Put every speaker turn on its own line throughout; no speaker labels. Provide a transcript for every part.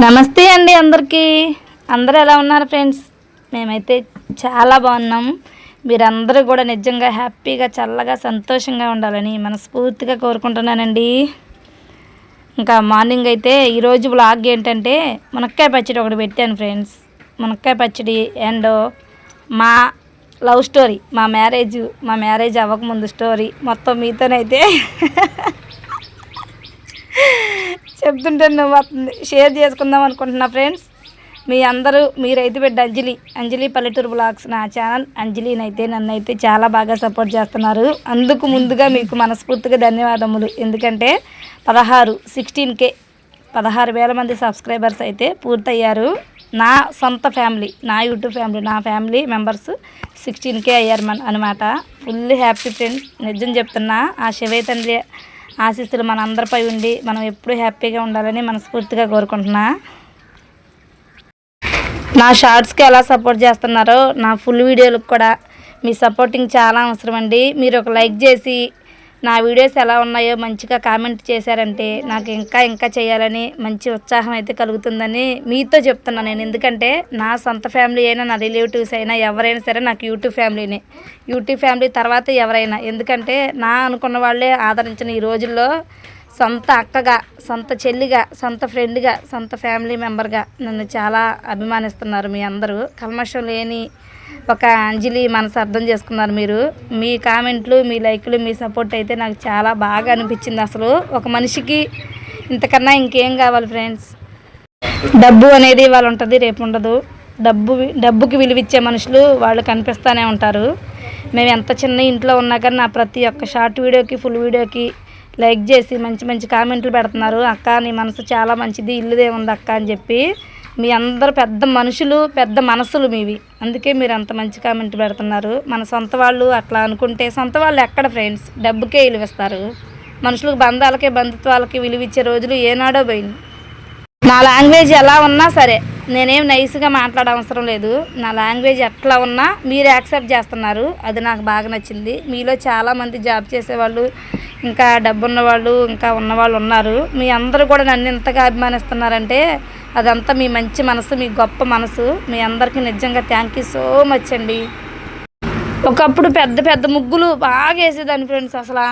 నమస్తే అండి అందరికీ. అందరూ ఎలా ఉన్నారు ఫ్రెండ్స్? మేమైతే చాలా బాగున్నాం. మీరందరూ కూడా నిజంగా హ్యాపీగా చల్లగా సంతోషంగా ఉండాలని మనస్ఫూర్తిగా కోరుకుంటున్నానండి. ఇంకా మార్నింగ్ అయితే ఈరోజు బ్లాగ్ ఏంటంటే మునక్కాయ పచ్చడి ఒకటి పెట్టాను ఫ్రెండ్స్. మునక్కాయ పచ్చడి అండ్ మా లవ్ స్టోరీ మా మ్యారేజ్ మా మ్యారేజ్ అవ్వకముందు స్టోరీ మొత్తం మీతోనైతే చెప్తుంటే నువ్వు వస్తుంది షేర్ చేసుకుందాం అనుకుంటున్నా ఫ్రెండ్స్. మీ అందరూ మీరైతే బిడ్డ అంజలి అంజలి పల్లెటూరు బ్లాగ్స్ నా ఛానల్ అంజలినైతే నన్ను అయితే చాలా బాగా సపోర్ట్ చేస్తున్నారు. అందుకు ముందుగా మీకు మనస్ఫూర్తిగా ధన్యవాదములు. ఎందుకంటే పదహారు సిక్స్టీన్ కే పదహారు వేల మంది సబ్స్క్రైబర్స్ అయితే పూర్తయ్యారు. నా సొంత ఫ్యామిలీ నా యూట్యూబ్ ఫ్యామిలీ నా ఫ్యామిలీ మెంబర్స్ సిక్స్టీన్ కే అయ్యారు మన అనమాట ఫుల్ హ్యాపీ ఫ్రెండ్స్. నిజం చెప్తున్నా ఆ శివయ్య తండ్రి ఆశీస్సులు మన అందరిపై ఉండి మనం ఎప్పుడూ హ్యాపీగా ఉండాలని మనస్ఫూర్తిగా కోరుకుంటున్నా. నా షార్ట్స్కి ఎలా సపోర్ట్ చేస్తున్నారో నా ఫుల్ వీడియోలకు కూడా మీ సపోర్టింగ్ చాలా అవసరం అండి మీరు ఒక లైక్ చేసి నా వీడియోస్ ఎలా ఉన్నాయో మంచిగా కామెంట్ చేశారంటే నాకు ఇంకా ఇంకా చేయాలని మంచి ఉత్సాహం అయితే కలుగుతుందని మీతో చెప్తున్నాను నేను. ఎందుకంటే నా సొంత ఫ్యామిలీ అయినా నా రిలేటివ్స్ అయినా ఎవరైనా సరే నాకు యూట్యూబ్ ఫ్యామిలీనే. యూట్యూబ్ ఫ్యామిలీ తర్వాత ఎవరైనా. ఎందుకంటే నా అనుకున్న వాళ్ళే ఆదరించిన ఈ రోజుల్లో సొంత అక్కగా సొంత చెల్లిగా సొంత ఫ్రెండ్గా సొంత ఫ్యామిలీ మెంబర్గా నన్ను చాలా అభిమానిస్తున్నారు మీ అందరూ. కల్మషం లేని ఒక అంజలి మనసు అర్థం చేసుకున్నారు మీరు. మీ కామెంట్లు మీ లైక్లు మీ సపోర్ట్ అయితే నాకు చాలా బాగా అనిపించింది అసలు. ఒక మనిషికి ఇంతకన్నా ఇంకేం కావాలి ఫ్రెండ్స్? డబ్బు అనేది వాళ్ళు ఉంటుంది రేపు ఉండదు. డబ్బు డబ్బుకి విలువిచ్చే మనుషులు వాళ్ళు కనిపిస్తూనే ఉంటారు. మేము ఎంత చిన్న ఇంట్లో ఉన్నా కానీ నా ప్రతి ఒక్క షార్ట్ వీడియోకి ఫుల్ వీడియోకి లైక్ చేసి మంచి మంచి కామెంట్లు పెడుతున్నారు. అక్క నీ మనసు చాలా మంచిది ఇల్లుదే ఉంది అక్క అని చెప్పి మీ అందరు పెద్ద మనుషులు పెద్ద మనసులు మీవి. అందుకే మీరు అంత మంచి కామెంట్ పెడుతున్నారు. మన సొంత వాళ్ళు అట్లా అనుకుంటే సొంత వాళ్ళు ఎక్కడ ఫ్రెండ్స్ డబ్బుకే విలువిస్తారు మనుషులకు బంధాలకే బంధుత్వాలకి విలువిచ్చే రోజులు ఏనాడో పోయింది నా లాంగ్వేజ్ ఎలా ఉన్నా సరే నేనేం నైస్గా మాట్లాడవసరం లేదు. నా లాంగ్వేజ్ ఎట్లా ఉన్నా మీరు యాక్సెప్ట్ చేస్తున్నారు. అది నాకు బాగా నచ్చింది. మీలో చాలామంది జాబ్ చేసేవాళ్ళు ఇంకా డబ్బున్న వాళ్ళు ఇంకా ఉన్నవాళ్ళు ఉన్నారు. మీ అందరూ కూడా నన్ను ఇంతగా అభిమానిస్తున్నారంటే అదంతా మీ మంచి మనసు మీ గొప్ప మనసు. మీ అందరికీ నిజంగా థ్యాంక్ యూ సో మచ్ అండి. ఒకప్పుడు పెద్ద పెద్ద ముగ్గులు బాగా వేసేదాన్ని ఫ్రెండ్స్ అసలు.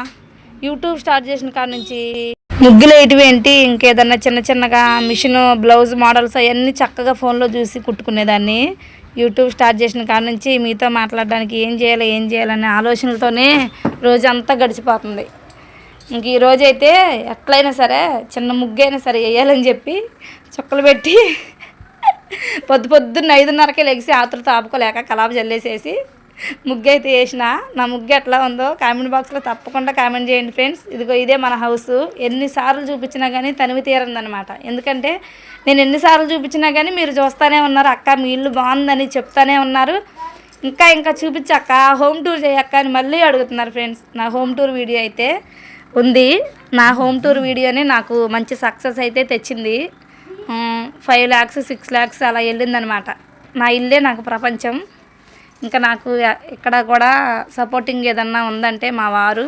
యూట్యూబ్ స్టార్ట్ చేసిన కాడ నుంచి. ముగ్గులు వేయటం ఏంటి? ఇంకేదన్నా చిన్న చిన్నగా మిషన్ బ్లౌజ్ మోడల్స్ అవన్నీ చక్కగా ఫోన్లో చూసి కుట్టుకునేదాన్ని. యూట్యూబ్ స్టార్ట్ చేసిన కాడ నుంచి మీతో మాట్లాడడానికి ఏం చేయాలి ఏం చేయాలనే ఆలోచనలతోనే రోజంతా గడిచిపోతుంది. ఇంక ఈ రోజు అయితే ఎట్లయినా సరే చిన్న ముగ్గైనా సరే వేయాలని చెప్పి చుక్కలు పెట్టి పొద్దు పొద్దున్న ఐదున్నరకే లెగిసి ఆతులతో ఆపుకోలేక కలాప జల్లేసేసి ముగ్గు అయితే వేసిన. నా ముగ్గు ఎట్లా ఉందో కామెంట్ బాక్స్లో తప్పకుండా కామెంట్ చేయండి ఫ్రెండ్స్. ఇదిగో ఇదే మన హౌస్. ఎన్నిసార్లు చూపించినా కానీ తనివి తీరందనమాట ఎందుకంటే నేను ఎన్నిసార్లు చూపించినా కానీ మీరు చూస్తూనే ఉన్నారు. అక్క మీ ఇల్లు బాగుందని చెప్తానే ఉన్నారు. ఇంకా ఇంకా చూపించక్క హోమ్ టూర్ చేయక్క అని మళ్ళీ అడుగుతున్నారు ఫ్రెండ్స్. నా హోమ్ టూర్ వీడియో అయితే ఉంది. నా హోమ్ టూర్ వీడియోని నాకు మంచి సక్సెస్ అయితే తెచ్చింది. ఫైవ్ ల్యాక్స్ సిక్స్ ల్యాక్స్ అలా వెళ్ళిందనమాట. నా ఇల్లే నాకు ప్రపంచం. ఇంకా నాకు ఇక్కడ కూడా సపోర్టింగ్ ఏదన్నా ఉందంటే మా వారు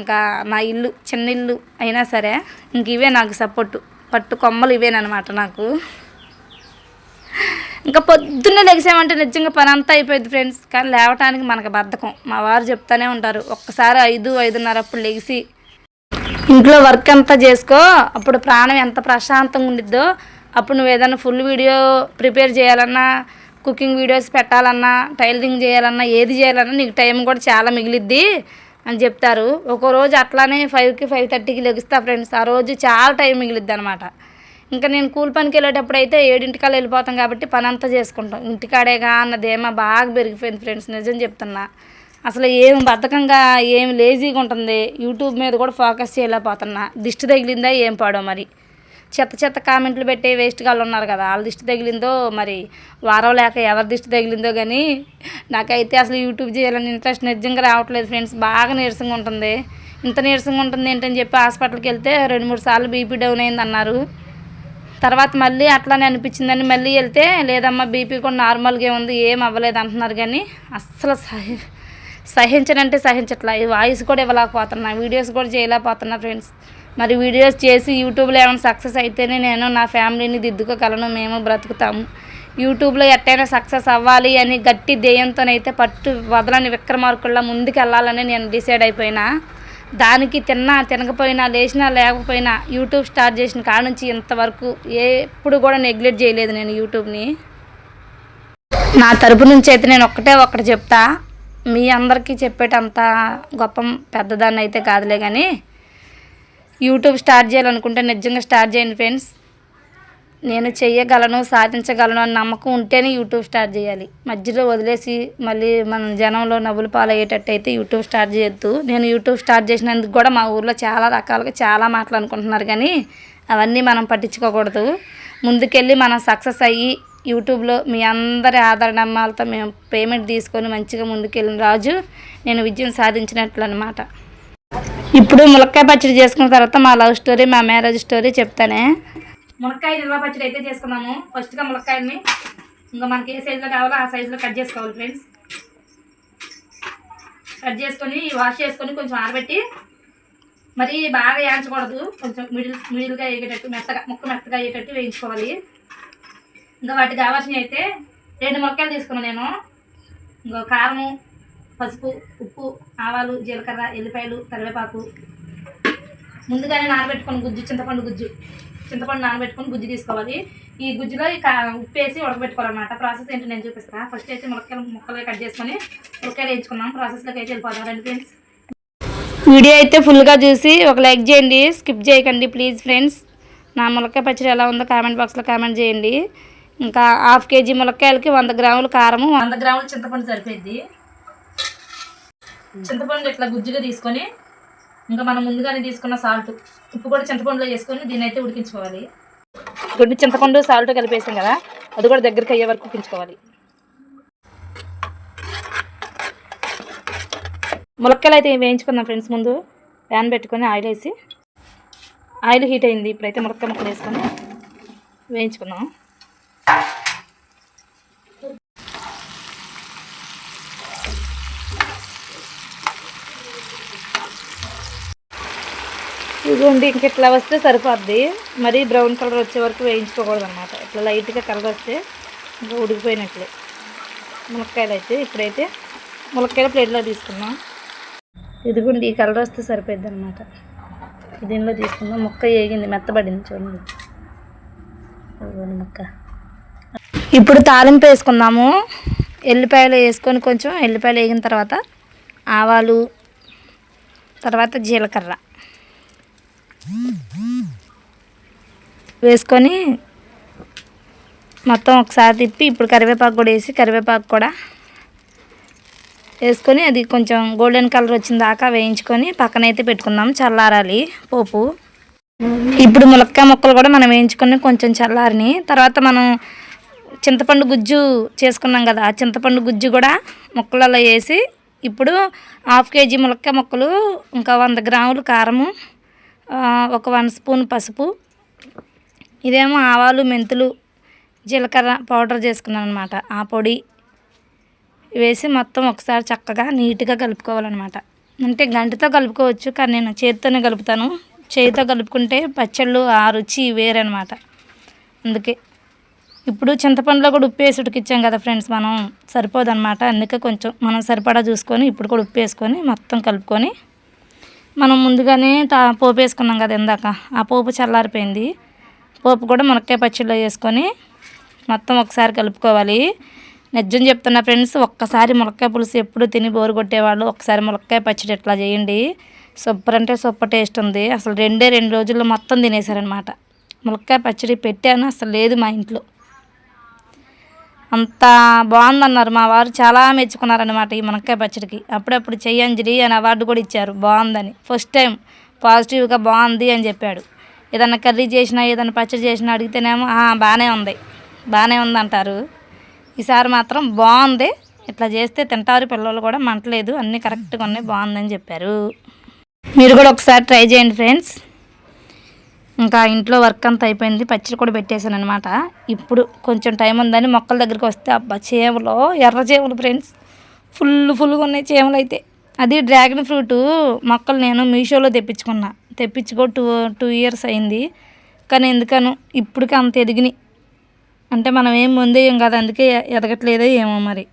ఇంకా నా ఇల్లు చిన్న ఇల్లు అయినా సరే ఇంక ఇవే నాకు సపోర్టు. పట్టు కొమ్మలు ఇవేనమాట నాకు. ఇంకా పొద్దున్నే లెగిసామంటే నిజంగా పని అంతా అయిపోయింది ఫ్రెండ్స్. కానీ లేవటానికి మనకు బద్ధకం. మా వారు చెప్తానే ఉంటారు. ఒక్కసారి ఐదు ఐదున్నర అప్పుడు లెగిసి ఇంట్లో వర్క్ అంతా చేసుకో. అప్పుడు ప్రాణం ఎంత ప్రశాంతంగా ఉండిద్దో. అప్పుడు నువ్వు ఏదైనా ఫుల్ వీడియో ప్రిపేర్ చేయాలన్నా కుకింగ్ వీడియోస్ పెట్టాలన్నా టైలరింగ్ చేయాలన్నా ఏది చేయాలన్నా నీకు టైం కూడా చాలా మిగిలిద్ది అని చెప్తారు. ఒక రోజు అట్లానే ఫైవ్కి ఫైవ్ థర్టీకి లెగుస్తా ఫ్రెండ్స్. ఆ రోజు చాలా టైం మిగిలిద్ది అనమాట ఇంకా నేను కూలి పనికి వెళ్ళేటప్పుడు అయితే ఏడింటికల్లా వెళ్ళిపోతాం కాబట్టి పని అంతా చేసుకుంటాం. ఇంటికాడేగా అన్నదేమో బాగా పెరిగిపోయింది ఫ్రెండ్స్ నిజం చెప్తున్నా. అసలు ఏం బద్ధకంగా ఏం లేజీగా ఉంటుంది. యూట్యూబ్ మీద కూడా ఫోకస్ చేయలేకపోతున్నా. దిష్టి తగిలిందా ఏం పాడో మరి. చెత్త చెత్త కామెంట్లు పెట్టే వేస్ట్ వాళ్ళు ఉన్నారు కదా వాళ్ళ దిష్టి తగిలిందో మరి వారం లేక ఎవరి దిష్టి తగిలిందో కానీ నాకైతే అసలు యూట్యూబ్ చేయాలని ఇంట్రెస్ట్ నిజంగా రావట్లేదు ఫ్రెండ్స్. బాగా నీరసంగా ఉంటుంది. ఇంత నీరసంగా ఉంటుంది ఏంటని చెప్పి హాస్పిటల్కి వెళ్తే రెండు మూడు సార్లు బీపీ డౌన్ అయింది అన్నారు తర్వాత మళ్ళీ అట్లానే అనిపించిందని మళ్ళీ వెళ్తే లేదమ్మా బీపీ కూడా నార్మల్గా ఉంది ఏం అవ్వలేదు అంటున్నారు కానీ అస్సలు సహి సహించనంటే సహించట్లా. ఈ వాయిస్ కూడా ఇవ్వలేకపోతున్నా వీడియోస్ కూడా చేయలేకపోతున్నా ఫ్రెండ్స్. మరి వీడియోస్ చేసి యూట్యూబ్లో ఏమైనా సక్సెస్ అయితేనే నేను నా ఫ్యామిలీని దిద్దుకోగలను మేము బ్రతుకుతాము. యూట్యూబ్లో ఎట్టయినా సక్సెస్ అవ్వాలి అని గట్టి ధ్యేయంతోనైతే పట్టు వదలని విక్రమార్కుల్లో ముందుకు వెళ్ళాలని నేను డిసైడ్ అయిపోయినా. దానికి తిన్నా తినకపోయినా లేచినా లేకపోయినా యూట్యూబ్ స్టార్ట్ చేసిన కాడ నుంచి ఇంతవరకు ఎప్పుడు కూడా నెగ్లెక్ట్ చేయలేదు నేను యూట్యూబ్ని. నా తరపు నుంచి అయితే నేను ఒక్కటే ఒక్కటి చెప్తా. మీ అందరికీ చెప్పేటంత గొప్ప పెద్దదాన్ని అయితే కాదులే కానీ యూట్యూబ్ స్టార్ట్ చేయాలనుకుంటే నిజంగా స్టార్ట్ చేయండి ఫ్రెండ్స్. నేను చెయ్యగలను సాధించగలను అన్న నమ్మకం ఉంటేనే యూట్యూబ్ స్టార్ట్ చేయాలి. మధ్యలో వదిలేసి మళ్ళీ మన జనంలో నవ్వులు పాలయ్యేటట్టు అయితే యూట్యూబ్ స్టార్ట్ చేయొద్దు. నేను యూట్యూబ్ స్టార్ట్ చేసినందుకు కూడా మా ఊర్లో చాలా రకాలుగా చాలా మాటలు అనుకుంటున్నారు కానీ అవన్నీ మనం పట్టించుకోకూడదు. ముందుకెళ్ళి మనం సక్సెస్ అయ్యి యూట్యూబ్లో మీ అందరి ఆదరణమ్మలతో మేము పేమెంట్ తీసుకొని మంచిగా ముందుకెళ్ళిన రాజు నేను విజయం సాధించినట్లు అనమాట ఇప్పుడు ములక్కాయ పచ్చడి చేసుకున్న తర్వాత మా లవ్ స్టోరీ మా మ్యారేజ్ స్టోరీ చెప్తానే. మునక్కాయ నిల్వ పచ్చడి అయితే చేసుకున్నాము. ఫస్ట్గా మునక్కాయని ఇంకా మనకి ఏ సైజులో కావాలో ఆ సైజులో కట్ చేసుకోవాలి ఫ్రెండ్స్ కట్ చేసుకొని వాష్ చేసుకొని కొంచెం ఆరబెట్టి మరి బాగా వేయించకూడదు. కొంచెం మిడిల్ మిడిల్గా వేగేటట్టు మెత్తగా ముక్క మెత్తగా అయ్యేటట్టు వేయించుకోవాలి. ఇంకా వాటికి కావాల్సినవి అయితే రెండు ముక్కలు తీసుకున్నాను నేను. ఇంకో కారము పసుపు ఉప్పు ఆవాలు జీలకర్ర ఎల్లిపాయలు కరివేపాకు. ముందుగానే నానబెట్టుకొని గుజ్జు చింతపండు గుజ్జు. చింతపండు నానబెట్టుకొని గుజ్జు తీసుకోవాలి. ఈ గుజ్జులో ఉప్పు వేసి ఉడకబెట్టుకోవాలన్నమాట. ప్రాసెస్ ఏంటో నేను చూపిస్తాను ఫస్ట్ అయితే ములక్కాయలు ముక్కలుగా కట్ చేసుకొని ములక్కాయలు వేయించుకున్నాం ప్రాసెస్లోకి అయితే వెళ్ళిపోదాం. రండి ఫ్రెండ్స్ వీడియో అయితే ఫుల్గా చూసి ఒక లైక్ చేయండి. స్కిప్ చేయకండి ప్లీజ్ ఫ్రెండ్స్ నా ములక్కాయ పచ్చడి ఎలా ఉందో కామెంట్ బాక్స్లో కామెంట్ చేయండి. ఇంకా హాఫ్ కేజీ ములక్కాయలకి వంద గ్రాములు కారము. వంద గ్రాములు చింతపండు సరిపోద్ది చింతపండు ఇట్లా గుజ్జుగా తీసుకొని ఇంకా మనం ముందుగానే తీసుకున్న సాల్ట్ ఉప్పు కూడా చింతపండులో వేసుకొని దీన్ని అయితే ఉడికించుకోవాలి. కొన్ని చింతపండు సాల్ట్ కలిపేసాం కదా అది కూడా దగ్గరికి అయ్యే వరకు ఉడికించుకోవాలి. ములక్కాయలు అయితే వేయించుకుందాం ఫ్రెండ్స్ ముందు. ప్యాన్ పెట్టుకొని ఆయిల్ వేసి. ఆయిల్ హీట్ అయింది ఇప్పుడైతే ములక్క ముక్కలు వేసుకొని వేయించుకుందాం. ఇదిగోండి ఇంక ఇట్లా వస్తే సరిపోద్ది. మరీ బ్రౌన్ కలర్ వచ్చే వరకు వేయించుకోకూడదు అనమాట ఇట్లా లైట్గా కలర్ వస్తే ఇంకా ఉడికిపోయినట్లే. ములక్కాయలు అయితే ఇప్పుడైతే ములక్కాయల ప్లేట్లో తీసుకున్నాం ఇదిగోండి ఈ కలర్ వస్తే సరిపోద్ది అనమాట దీనిలో తీసుకుందాం. ముక్క వేగింది మెత్తబడింది చూడండి. ఇదిగోండి ముక్క. ఇప్పుడు తాలింపు వేసుకుందాము. ఎల్లిపాయలు వేసుకొని కొంచెం ఎల్లిపాయలు వేగిన తర్వాత ఆవాలు తర్వాత జీలకర్ర. వేసుకొని మొత్తం ఒకసారి తిప్పి ఇప్పుడు కరివేపాకు కూడా వేసి కరివేపాకు కూడా వేసుకొని అది కొంచెం గోల్డెన్ కలర్ వచ్చిన దాకా వేయించుకొని పక్కన అయితే పెట్టుకుందాం చల్లారాలి పోపు. ఇప్పుడు ములక్కాయ ముక్కలు కూడా మనం వేయించుకొని కొంచెం చల్లారిని. తర్వాత మనం చింతపండు గుజ్జు చేసుకున్నాం కదా ఆ చింతపండు గుజ్జు కూడా ముక్కలలో వేసి ఇప్పుడు హాఫ్ కేజీ ములక్కాయ ముక్కలు ఇంకా వంద గ్రాములు కారము ఒక వన్ స్పూన్ పసుపు. ఇదేమో ఆవాలు మెంతులు జీలకర్ర పౌడర్ చేసుకున్నాను అనమాట ఆ పొడి వేసి మొత్తం ఒకసారి చక్కగా నీట్గా కలుపుకోవాలన్నమాట. అంటే గంటతో కలుపుకోవచ్చు కానీ నేను చేతితోనే కలుపుతాను. చేతితో కలుపుకుంటే పచ్చళ్ళు ఆ రుచి వేరనమాట అందుకే ఇప్పుడు చింతపండులో కూడా ఉప్పు వేసి ఉడికిచ్చాం కదా ఫ్రెండ్స్ మనం సరిపోదన్నమాట. అందుకే కొంచెం మనం సరిపడా చూసుకొని ఇప్పుడు కూడా ఉప్పు వేసుకొని మొత్తం కలుపుకొని మనం ముందుగానే తా పోపు వేసుకున్నాం కదా ఇందాక. ఆ పోపు చల్లారిపోయింది. పోపు కూడా మునక్కాయ పచ్చడిలో వేసుకొని మొత్తం ఒకసారి కలుపుకోవాలి. నిజం చెప్తున్నా ఫ్రెండ్స్ ఒక్కసారి ములక్కాయ పులుసు ఎప్పుడు తిని బోరు కొట్టేవాళ్ళు. ఒకసారి ములక్కాయ పచ్చడి ఎట్లా చేయండి. సూపర్ అంటే సూపర్ టేస్ట్ ఉంది. అసలు రెండే రెండు రోజుల్లో మొత్తం తినేశారనమాట ములక్కాయ పచ్చడి పెట్టాను అసలు లేదు మా ఇంట్లో. అంత బాగుందన్నారు మా వారు. చాలా మెచ్చుకున్నారనమాట ఈ మునక్కాయ పచ్చడికి. అప్పుడప్పుడు చెయ్యంజలి అని అవార్డు కూడా ఇచ్చారు. బాగుందని. ఫస్ట్ టైం పాజిటివ్గా బాగుంది అని చెప్పాడు. ఏదన్నా కర్రీ చేసినా ఏదన్నా పచ్చడి చేసినా అడిగితేనేమో బాగానే ఉంది. బాగానే ఉంది అంటారు. ఈసారి మాత్రం బాగుంది. ఇట్లా చేస్తే తింటారు పిల్లలు కూడా. మంటలేదు. అన్నీ కరెక్ట్గా ఉన్నాయి బాగుందని చెప్పారు. మీరు కూడా ఒకసారి ట్రై చేయండి ఫ్రెండ్స్ ఇంకా ఇంట్లో వర్క్ అంతా అయిపోయింది. పచ్చడి కూడా పెట్టేశాను అనమాట ఇప్పుడు కొంచెం టైం ఉందని మొక్కల దగ్గరికి వస్తే అబ్బా చేమలో ఎర్ర చేమలు ఫ్రెండ్స్ ఫుల్ ఫుల్గా ఉన్నాయి చీమలు అయితే. అది డ్రాగన్ ఫ్రూట్ మొక్కలు నేను మీషోలో తెప్పించుకున్నా. తెప్పించుకో టూ టూ ఇయర్స్ అయింది. కానీ ఎందుకను? ఇప్పటికి అంత ఎదిగినాయి. అంటే మనం ఏం ముందేయం కదా అందుకే ఎదగట్లేదో ఏమో మరి.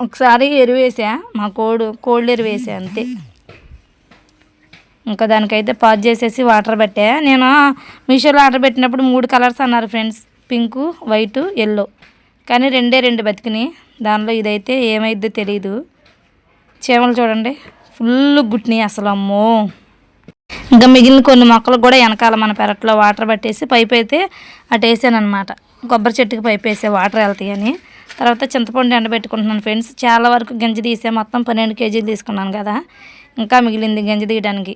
ఒకసారి ఎరువేసా మా కోడు కోళ్ళు ఎరువేసా అంతే. ఇంకా దానికైతే పాజ్ చేసేసి వాటర్ పెట్టా. నేను మీషోలో ఆర్డర్ పెట్టినప్పుడు మూడు కలర్స్ అన్నారు ఫ్రెండ్స్. Pink white yellow. కానీ రెండే రెండు బతికినాయి. దానిలో ఇదైతే ఏమైద్దో తెలియదు చీమలు చూడండి. ఫుల్ గుట్టినాయి అసలు అమ్మో. ఇంకా మిగిలిన కొన్ని మొక్కలు కూడా వెనకాల మన పెరట్లో వాటర్ పట్టేసి పైప్ అయితే అటు వేసాను కొబ్బరి చెట్టుకి పైప్ వేసే వాటర్ వెళ్తాయని తర్వాత చింతపండు ఎండబెట్టుకుంటున్నాను ఫ్రెండ్స్. చాలా వరకు గింజ తీసే మొత్తం పన్నెండు కేజీలు తీసుకున్నాను కదా. ఇంకా మిగిలింది గింజ తీయడానికి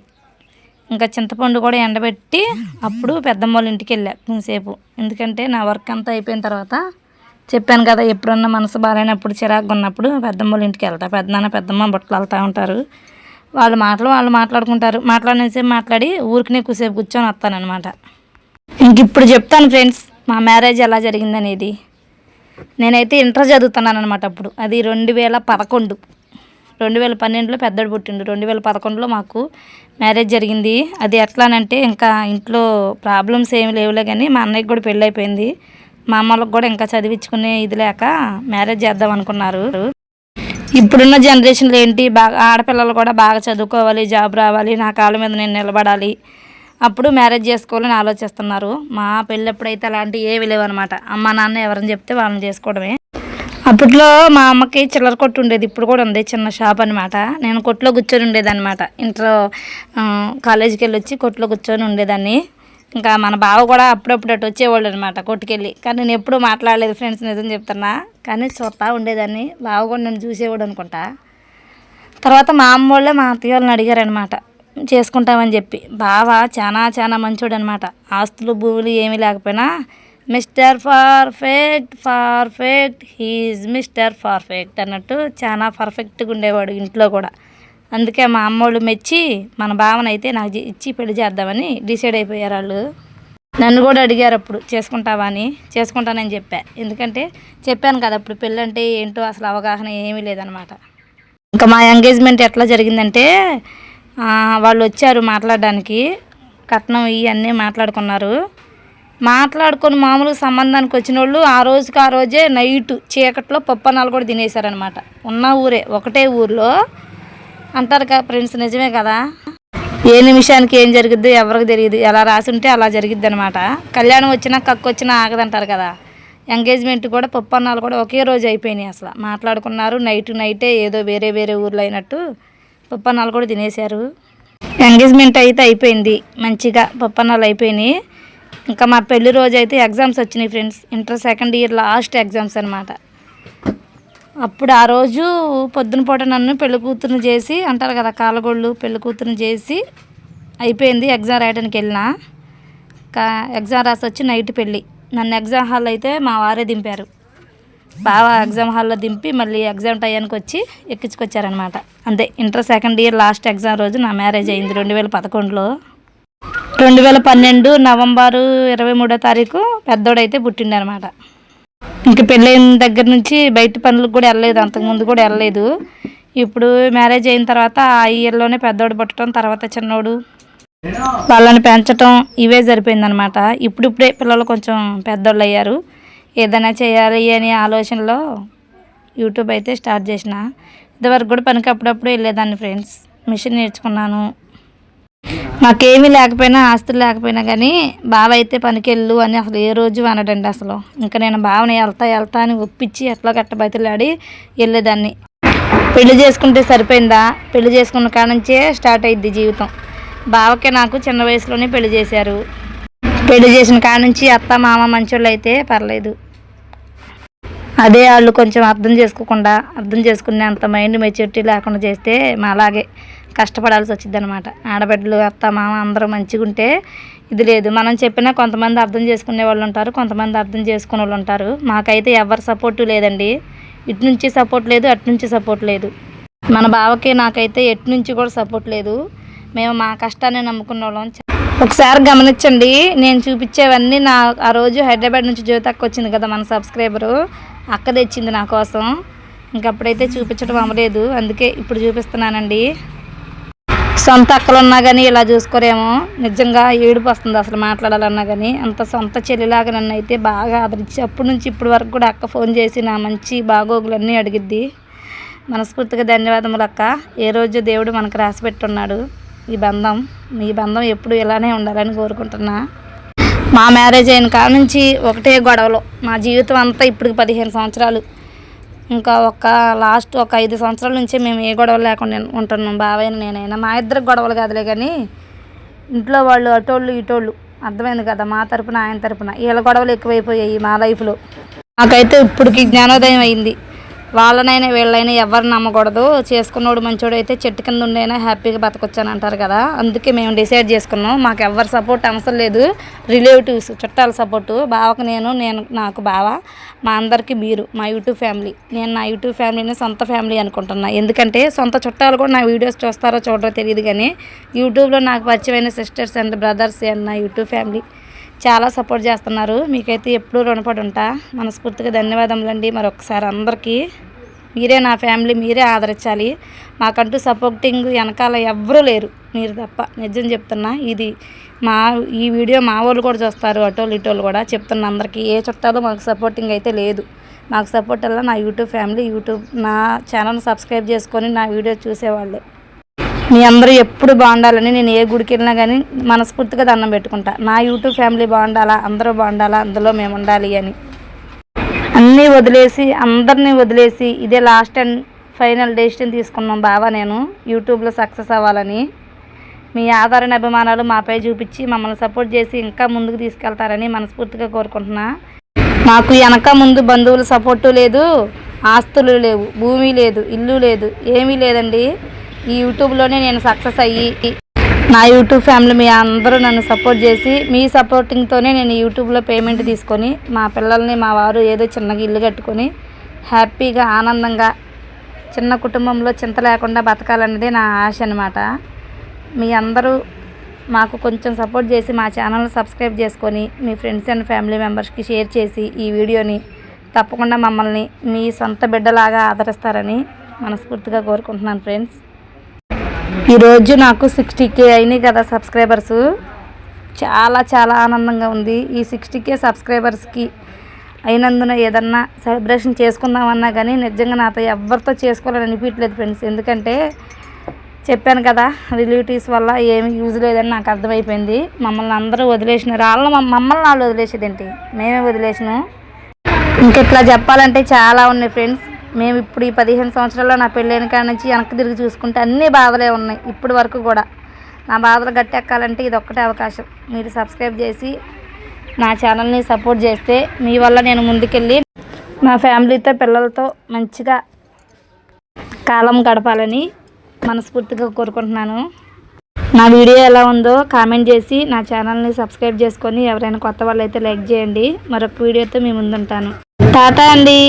ఇంకా చింతపండు కూడా ఎండబెట్టి అప్పుడు పెద్దమ్మ వాళ్ళ ఇంటికి వెళ్ళా కొంతసేపు ఎందుకంటే నా వర్క్ అంతా అయిపోయిన తర్వాత చెప్పాను కదా ఎప్పుడన్నా మనసు బాగాలేనప్పుడు చిరాకు ఉన్నప్పుడు పెద్దమ్మ వాళ్ళ ఇంటికి వెళ్తా. పెద్దనాన్న పెద్దమ్మ బుట్టలు వెళ్తూ ఉంటారు. వాళ్ళ మాటలు వాళ్ళు మాట్లాడుకుంటారు. మాట్లాడినసేపు మాట్లాడి ఊరికినే కూసేపు కూర్చొని వస్తానమాట ఇంక ఇప్పుడు చెప్తాను ఫ్రెండ్స్ మా మ్యారేజ్ ఎలా జరిగిందనేది. నేనైతే ఇంటర్ చదువుతున్నాను అనమాట అప్పుడు. అది రెండు వేల పదకొండు. రెండు వేల పన్నెండులో పెద్దడు పుట్టిండు. రెండు వేల పదకొండులో మాకు మ్యారేజ్ జరిగింది. అది ఎట్లానంటే ఇంకా ఇంట్లో ప్రాబ్లమ్స్ ఏమి లేవులే కానీ మా అన్నయ్యకి కూడా పెళ్ళి అయిపోయింది. మా అమ్మలకు కూడా ఇంకా చదివించుకునే ఇది లేక మ్యారేజ్ చేద్దాం అనుకున్నారు. ఇప్పుడున్న జనరేషన్లో ఏంటి? బాగా ఆడపిల్లలు కూడా బాగా చదువుకోవాలి జాబ్ రావాలి నా కాళ్ళ మీద నేను నిలబడాలి. అప్పుడు మ్యారేజ్ చేసుకోవాలని ఆలోచిస్తున్నారు. మా పెళ్ళి ఎప్పుడైతే అలాంటివి ఏవి లేవు అనమాట అమ్మ నాన్న ఎవరిని చెప్తే వాళ్ళని చేసుకోవడమే. అప్పట్లో మా అమ్మకి చిల్లర కొట్టు ఉండేది. ఇప్పుడు కూడా ఉంది చిన్న షాప్ అనమాట నేను కొట్లో కూర్చొని ఉండేదన్నమాట. ఇంటర్ కాలేజీకి వెళ్ళి వచ్చి కొట్లో కూర్చొని ఉండేదాన్ని. ఇంకా మన బావ కూడా అప్పుడప్పుడు అటు వచ్చేవాళ్ళు అనమాట కొట్టుకెళ్ళి. కానీ నేను ఎప్పుడూ మాట్లాడలేదు ఫ్రెండ్స్ నిజం చెప్తున్నా. కానీ చూస్తా ఉండేదాన్ని. బావ కూడా నన్ను చూసేవాడు అనుకుంటా. తర్వాత మా అమ్మ వాళ్ళే మా అత్తయ్య వాళ్ళని అడిగారనమాట చేసుకుంటామని చెప్పి. బావ చాలా చాలా మంచోడు అనమాట ఆస్తులు భూములు ఏమీ లేకపోయినా mister perfect perfect he's mister perfect అన్నట్టు చాలా పర్ఫెక్ట్గా ఉండేవాడు ఇంట్లో కూడా. అందుకే మా అమ్మోళ్ళు మెచ్చి మన భావన అయితే నాకు ఇచ్చి పెళ్ళి చేద్దామని డిసైడ్ అయిపోయారు వాళ్ళు. నన్ను కూడా అడిగారు అప్పుడు చేసుకుంటావా అని? చేసుకుంటానని చెప్పా. ఎందుకంటే చెప్పాను కదా అప్పుడు పెళ్ళంటే ఏంటో అసలు అవగాహన ఏమీ లేదనమాట ఇంకా మా ఎంగేజ్మెంట్ ఎట్లా జరిగిందంటే వాళ్ళు వచ్చారు మాట్లాడడానికి కట్నం ఇవన్నీ మాట్లాడుకున్నారు. మాట్లాడుకొని మామూలుగా సంబంధానికి వచ్చిన వాళ్ళు ఆ రోజుకి ఆ రోజే నైట్ చీకట్లో పప్పనాలు కూడా తినేశారనమాట ఉన్న ఊరే ఒకటే ఊర్లో. అంటారు కదా ఫ్రెండ్స్ నిజమే కదా? ఏ నిమిషానికి ఏం జరుగుద్దో ఎవరికి తెలియదు. ఎలా రాసి ఉంటే అలా జరిగిద్ది అనమాట కళ్యాణం వచ్చినా కక్కు వచ్చినా ఆగదంటారు కదా? ఎంగేజ్మెంట్ కూడా పప్పన్నాలు కూడా ఒకే రోజు అయిపోయినాయి అసలు. మాట్లాడుకున్నారు నైట్ నైటే ఏదో వేరే వేరే ఊర్లో అయినట్టు పప్పన్నాలు కూడా తినేశారు. ఎంగేజ్మెంట్ అయితే అయిపోయింది. మంచిగా పప్పన్నాలు అయిపోయినాయి. ఇంకా మా పెళ్ళి రోజు అయితే ఎగ్జామ్స్ వచ్చినాయి friends. Inter second year last exams అనమాట అప్పుడు ఆ రోజు పొద్దున పూట నన్ను పెళ్ళి కూతురుని చేసి అంటారు కదా కాలగొళ్ళు పెళ్ళి కూతురుని చేసి అయిపోయింది ఎగ్జామ్ రాయడానికి వెళ్ళిన. కా ఎగ్జామ్ రాసి వచ్చి నైట్ పెళ్ళి నన్ను ఎగ్జామ్ హాల్ అయితే మా వారే దింపారు. బాగా ఎగ్జామ్ హాల్లో దింపి మళ్ళీ ఎగ్జామ్ టయానికి వచ్చి ఎక్కించుకొచ్చారనమాట అంతే inter second year last exam రోజు నా మ్యారేజ్ అయింది రెండు వేల పదకొండులో. రెండు వేల పన్నెండు నవంబరు ఇరవై మూడో తారీఖు పెద్దోడైతే పుట్టిండనమాట. ఇంక పెళ్ళైన దగ్గర నుంచి బయట పనులకు కూడా వెళ్ళలేదు అంతకుముందు కూడా వెళ్ళలేదు. ఇప్పుడు మ్యారేజ్ అయిన తర్వాత ఆ ఇయర్లోనే పెద్దోడు పుట్టడం తర్వాత చిన్నోడు వాళ్ళని పెంచటం ఇవే సరిపోయిందనమాట ఇప్పుడిప్పుడే పిల్లలు కొంచెం పెద్దోళ్ళు అయ్యారు ఏదైనా చేయాలి అనే ఆలోచనలో యూట్యూబ్ అయితే స్టార్ట్ చేసిన. ఇదివరకు కూడా పనికి అప్పుడప్పుడు వెళ్ళేదాన్ని ఫ్రెండ్స్. మిషన్ నేర్చుకున్నాను మాకేమీ లేకపోయినా ఆస్తులు లేకపోయినా కానీ బావ అయితే పనికి వెళ్ళు అని అసలు ఏ రోజు అనడండి అసలు. ఇంకా నేను బావని వెళ్తా వెళ్తా అని ఒప్పించి ఎట్లా గట్ట బయటలాడి వెళ్ళేదాన్ని పెళ్ళి చేసుకుంటే సరిపోయిందా? పెళ్ళి చేసుకున్న కాడ నుంచే స్టార్ట్ అయింది జీవితం. బావకే నాకు చిన్న వయసులోనే పెళ్ళి చేశారు. పెళ్ళి చేసిన కాడ నుంచి అత్త మామ మంచోళ్ళు అయితే పర్లేదు. అదే వాళ్ళు కొంచెం అర్థం చేసుకోకుండా అర్థం చేసుకునే అంత మైండ్ మెచ్యూరిటీ లేకుండా చేస్తే మా అలాగే కష్టపడాల్సి వచ్చింది అనమాట ఆడబిడ్డలు అత్త మామ అందరూ మంచిగా ఉంటే ఇది లేదు. మనం చెప్పినా కొంతమంది అర్థం చేసుకునే వాళ్ళు ఉంటారు కొంతమంది అర్థం చేసుకునే వాళ్ళు ఉంటారు. మాకైతే ఎవరి సపోర్టు లేదండి. ఇటు నుంచి సపోర్ట్ లేదు అటు నుంచి సపోర్ట్ లేదు. మన బావకి నాకైతే ఎటు నుంచి కూడా సపోర్ట్ లేదు. మేము మా కష్టాన్ని నమ్ముకున్న వాళ్ళం. ఒకసారి గమనించండి నేను చూపించేవన్నీ నా ఆ రోజు హైదరాబాద్ నుంచి జ్యోతక్క వచ్చింది కదా మన సబ్స్క్రైబరు. అక్క తెచ్చింది నా కోసం. ఇంకప్పుడైతే చూపించడం అవ్వలేదు. అందుకే ఇప్పుడు చూపిస్తున్నానండి. సొంత అక్కలు ఉన్నా కానీ ఇలా చూసుకోరేమో. నిజంగా ఏడుపు వస్తుంది అసలు మాట్లాడాలన్నా కానీ అంత సొంత చెల్లిలాగా నన్ను అయితే బాగా ఆదరించి అప్పటి నుంచి ఇప్పటి వరకు కూడా అక్క ఫోన్ చేసి నా మంచి బాగోగులన్నీ అడిగిద్ది. మనస్ఫూర్తిగా ధన్యవాదములు అక్క. ఏ రోజు దేవుడు మనకు రాసి పెట్టున్నాడు ఈ బంధం. మీ బంధం ఎప్పుడు ఇలానే ఉండాలని కోరుకుంటున్నా. మా మ్యారేజ్ అయిన కాడ నుంచి ఒకటే గొడవలు. మా జీవితం అంతా ఇప్పుడు పదిహేను సంవత్సరాలు. ఇంకా ఒక లాస్ట్ ఒక ఐదు సంవత్సరాల నుంచి మేము ఏ గొడవలు లేకుండా ఉంటున్నాం బావైన నేనైనా. మా ఇద్దరికి గొడవలు కాదులే కానీ ఇంట్లో వాళ్ళు అటోళ్ళు ఇటోళ్ళు అర్థమైంది కదా మా తరపున ఆయన తరపున. వీళ్ళ గొడవలు ఎక్కువైపోయాయి మా లైఫ్లో. నాకైతే ఇప్పటికి జ్ఞానోదయం అయింది. వాళ్ళనైనా వీళ్ళైనా ఎవరు నమ్మకూడదు. చేసుకున్నోడు మంచోడు అయితే చెట్టు కింద ఉండైనా హ్యాపీగా బతకొచ్చాను అంటారు కదా. అందుకే మేము డిసైడ్ చేసుకున్నాం. మాకు ఎవరి సపోర్ట్ అవసరం లేదు. రిలేటివ్స్ చుట్టాల సపోర్టు. బావకు నేను నేను నాకు బావ మా అందరికీ మీరు మా యూట్యూబ్ ఫ్యామిలీ. నేను నా యూట్యూబ్ ఫ్యామిలీని సొంత ఫ్యామిలీ అనుకుంటున్నా. ఎందుకంటే సొంత చుట్టాలు కూడా నా వీడియోస్ చూస్తారో చూడరో తెలియదు కానీ యూట్యూబ్లో నాకు పరిచయమైన సిస్టర్స్ అండ్ బ్రదర్స్ అండ్ నా యూట్యూబ్ ఫ్యామిలీ. చాలా సపోర్ట్ చేస్తున్నారు. మీకైతే ఎప్పుడూ రుణపడి ఉంటా మనస్ఫూర్తిగా ధన్యవాదములండి. మరొకసారి అందరికీ మీరే నా ఫ్యామిలీ మీరే ఆదరించాలి. మాకంటూ సపోర్టింగ్ వెనకాల ఎవ్వరూ లేరు. మీరు తప్ప నిజం చెప్తున్నా ఇది మా ఈ వీడియో మా వాళ్ళు కూడా చూస్తారు అటోళ్ళు ఇటోళ్ళు కూడా చెప్తున్నా అందరికీ. ఏ చుట్టాలు మాకు సపోర్టింగ్ అయితే లేదు. మాకు సపోర్ట్ వల్ల నా యూట్యూబ్ ఫ్యామిలీ యూట్యూబ్ నా ఛానల్ సబ్స్క్రైబ్ చేసుకొని నా వీడియో చూసేవాళ్ళే. మీ అందరూ ఎప్పుడు బాగుండాలని నేను ఏ గుడికి వెళ్ళినా కానీ మనస్ఫూర్తిగా దండం పెట్టుకుంటా. నా యూట్యూబ్ ఫ్యామిలీ బాగుండాలా? అందరూ బాగుండాలా? అందులో మేము ఉండాలి అని. అన్నీ వదిలేసి అందరినీ వదిలేసి ఇదే లాస్ట్ అండ్ ఫైనల్ డెసిషన్ తీసుకున్నాం బావా నేను. యూట్యూబ్లో సక్సెస్ అవ్వాలని. మీ ఆదరణ అభిమానాలు మాపై చూపించి మమ్మల్ని సపోర్ట్ చేసి ఇంకా ముందుకు తీసుకెళ్తారని మనస్ఫూర్తిగా కోరుకుంటున్నా. మాకు వెనక ముందు బంధువుల సపోర్టు లేదు ఆస్తులు లేవు భూమి లేదు ఇల్లు లేదు ఏమీ లేదండి. ఈ యూట్యూబ్లోనే నేను సక్సెస్ అయ్యి నా యూట్యూబ్ ఫ్యామిలీ మీ అందరూ నన్ను సపోర్ట్ చేసి మీ సపోర్టింగ్తోనే నేను యూట్యూబ్లో పేమెంట్ తీసుకొని మా పిల్లల్ని మా వారు ఏదో చిన్నగా ఇల్లు కట్టుకొని హ్యాపీగా ఆనందంగా చిన్న కుటుంబంలో చింత లేకుండా బతకాలన్నదే నా ఆశ అనమాట మీ అందరూ మాకు కొంచెం సపోర్ట్ చేసి మా ఛానల్ని సబ్స్క్రైబ్ చేసుకొని మీ ఫ్రెండ్స్ అండ్ ఫ్యామిలీ మెంబర్స్కి షేర్ చేసి ఈ వీడియోని తప్పకుండా మమ్మల్ని మీ సొంత బిడ్డలాగా ఆదరిస్తారని మనస్ఫూర్తిగా కోరుకుంటున్నాను ఫ్రెండ్స్ ఈరోజు నాకు సిక్స్టీ కే అయినాయి కదా సబ్స్క్రైబర్స్. చాలా చాలా ఆనందంగా ఉంది. ఈ సిక్స్టీ కే సబ్స్క్రైబర్స్కి అయినందున ఏదన్నా సెలబ్రేషన్ చేసుకుందామన్నా కానీ నిజంగా నాతో ఎవరితో చేసుకోవాలని అనిపించలేదు ఫ్రెండ్స్. ఎందుకంటే చెప్పాను కదా రిలేటివ్స్ వల్ల ఏమి యూజ్ లేదని నాకు అర్థమైపోయింది. మమ్మల్ని అందరూ వదిలేసినారు. వాళ్ళు మమ్మల్ని వాళ్ళు వదిలేసేది ఏంటి మేమే వదిలేసినాం. ఇంకెట్లా చెప్పాలంటే చాలా ఉన్నాయి ఫ్రెండ్స్. మేము ఇప్పుడు ఈ పదిహేను సంవత్సరాల్లో నా పెళ్ళైన కాడ నుంచి వెనక్కి తిరిగి చూసుకుంటే అన్ని బాధలే ఉన్నాయి ఇప్పటి వరకు కూడా. నా బాధలు గట్టెక్కాలంటే ఇది ఒక్కటే అవకాశం. మీరు సబ్స్క్రైబ్ చేసి నా ఛానల్ని సపోర్ట్ చేస్తే మీ వల్ల నేను ముందుకెళ్ళి నా ఫ్యామిలీతో పిల్లలతో మంచిగా కాలం గడపాలని మనస్ఫూర్తిగా కోరుకుంటున్నాను. నా వీడియో ఎలా ఉందో కామెంట్ చేసి నా ఛానల్ని సబ్స్క్రైబ్ చేసుకొని ఎవరైనా కొత్త వాళ్ళు అయితే లైక్ చేయండి. మరొక వీడియోతో మీ ముందుంటాను. టాటా అండి.